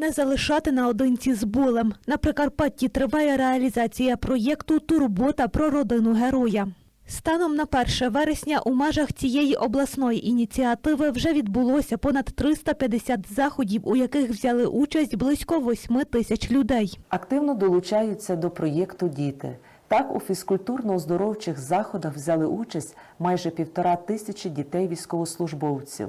Не залишати наодинці з болем. На Прикарпатті триває реалізація проєкту Турбота про родину героя. Станом на 1 вересня у межах цієї обласної ініціативи вже відбулося понад 350 заходів, у яких взяли участь близько 8 тисяч людей. Активно долучаються до проєкту Діти. Так, у фізкультурно-оздоровчих заходах взяли участь майже півтора тисячі дітей-військовослужбовців.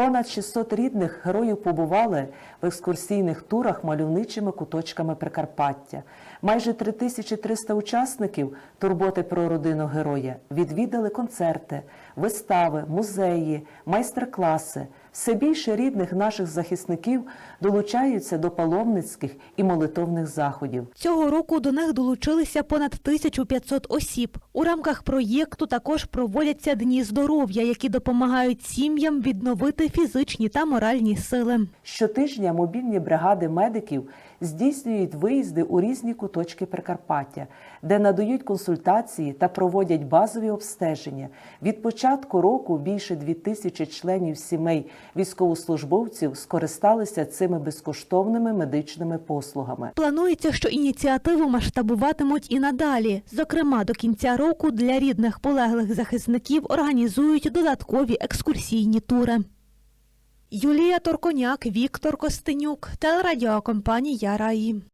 Понад 600 рідних героїв побували в екскурсійних турах мальовничими куточками Прикарпаття. Майже 3300 учасників турботи про родину героя відвідали концерти, вистави, музеї, майстер-класи. Все більше рідних наших захисників долучаються до паломницьких і молитовних заходів. Цього року до них долучилися понад 1500 осіб. У рамках проєкту також проводяться дні здоров'я, які допомагають сім'ям відновити фізичні та моральні сили. Щотижня мобільні бригади медиків здійснюють виїзди у різні куточки Прикарпаття, де надають консультації та проводять базові обстеження. Від початку року більше дві тисячі членів сімей військовослужбовців скористалися цими безкоштовними медичними послугами. Планується, що ініціативу масштабуватимуть і надалі. Зокрема, до кінця року для рідних полеглих захисників організують додаткові екскурсійні тури. Юлія Торконяк, Віктор Костенюк, телерадіокомпанія Раї.